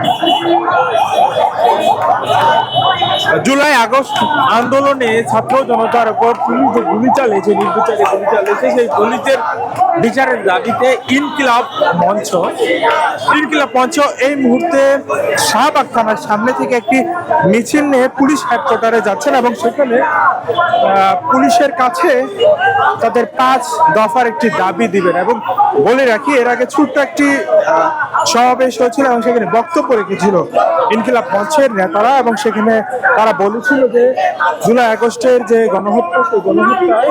Thank you. July August আন্দোলনে ছাত্র জনতার উপর পুলিশ যে গুলি চালিয়েছে, নির্বিচারে গুলি চালিয়েছে, সেই পুলিশের বিচারের দাবিতে ইনকিলাব মঞ্চ। ইনকিলাব মঞ্চ এই মুহূর্তে শাহবাগ থানার সামনে থেকে একটি মিছিল নিয়ে পুলিশ হেডকোয়ার্টারে যাচ্ছেন এবং সেখানে পুলিশের কাছে তাদের পাঁচ দফার একটি দাবি দিবেন এবং বলে রাখি, এর আগে ছোট্ট একটি সমাবেশ হয়েছিল এবং সেখানে বক্তব্য রেখেছিল ইনকিলাব মঞ্চের নেতারা এবং সেখানে তারা বলেছিল যে জুলাই আগস্টের যে গণহত্যা, সেই গণহত্যায়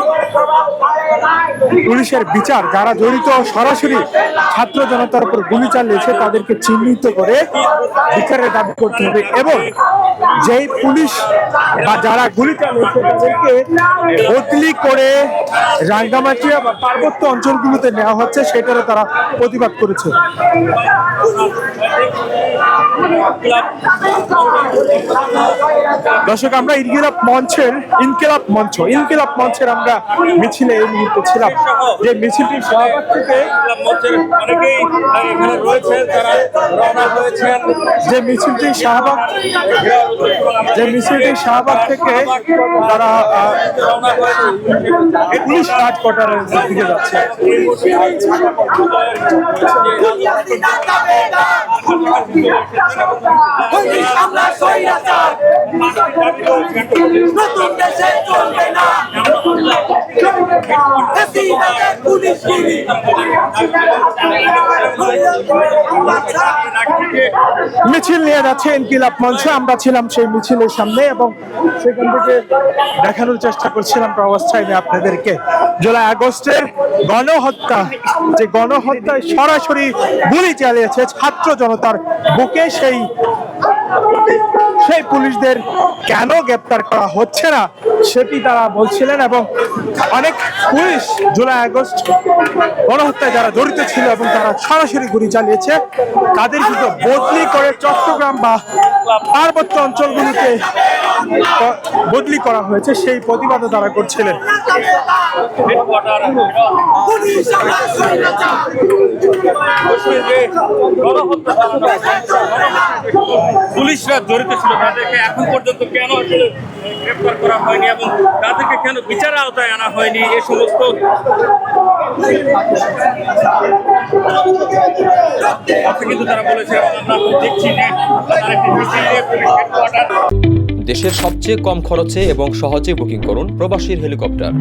পুলিশের বিচার, যারা জড়িত সরাসরি ছাত্র জনতার উপর গুলি চালিয়েছে, তাদেরকে চিহ্নিত করে বিচারের দাবি করতে হবে এবং যেই পুলিশ বা যারা গুলি চালিয়েছে, তাদেরকে বদলি করে রাঙ্গামাটিয়া বা পার্বত্য অঞ্চলগুলোতে নেওয়া হচ্ছে, সেটারও তারা প্রতিবাদ করেছে। দর্শক, আমরা ইনকিলাব মঞ্চের, ইনকিলাব মঞ্চ, ইনকিলাব মঞ্চের আমরা মিছিলে এই মুহূর্তে ছিলাম। যে মিছিলটি শাহবাগ থেকে অনেকেই এখানে রয়েছেন তারা রওনা হয়েছেন যে মিছিলটি শাহবাগ যে মিছিলটি শাহবাগ থেকে তারা পুলিশ হেডকোয়ার্টারের দিকে যাচ্ছে। আমরা স্বৈরাচার নতুন দেশে চলবে না পুলিশগিরি মিছিল নিয়ে যাচ্ছে ইনকিলাব মঞ্চে। আমরা ছিলাম সেই মিছিলের সামনে এবং সেখান থেকে দেখানোর চেষ্টা করছিলাম প্রবাস নিয়ে আপনাদেরকে। জুলাই আগস্টের গণহত্যা, যে গণহত্যায় সরাসরি গুলি চালিয়েছে ছাত্র জনতার বুকে সেই সেই পুলিশদের কেন গ্রেপ্তার করা হচ্ছে না সেটি তারা বলছিলেন এবং অনেক পুলিশ জুলাই আগস্ট গণহত্যায় যারা জড়িত ছিল এবং তারা সরাসরি গুলি চালিয়েছে, তাদের কিন্তু বদলি করে চট্টগ্রাম বা পার্বত্য অঞ্চলগুলিতে বদলি করা হয়েছে, সেই প্রতিবাদও তারা করছিলেন। পুলিশরা জড়িত ছিল। তাদেরকে এখন পর্যন্ত কেন গ্রেপ্তার করা হয়নি এবং তাদেরকে কেন বিচার আওতায় আনা হয়নি? এ সমস্ত কিন্তু তারা বলেছে আমরা দেখছি যে দেশের সবচেয়ে কম খরচে এবং সহজে বুকিং করুন প্রবাসীর হেলিকপ্টার।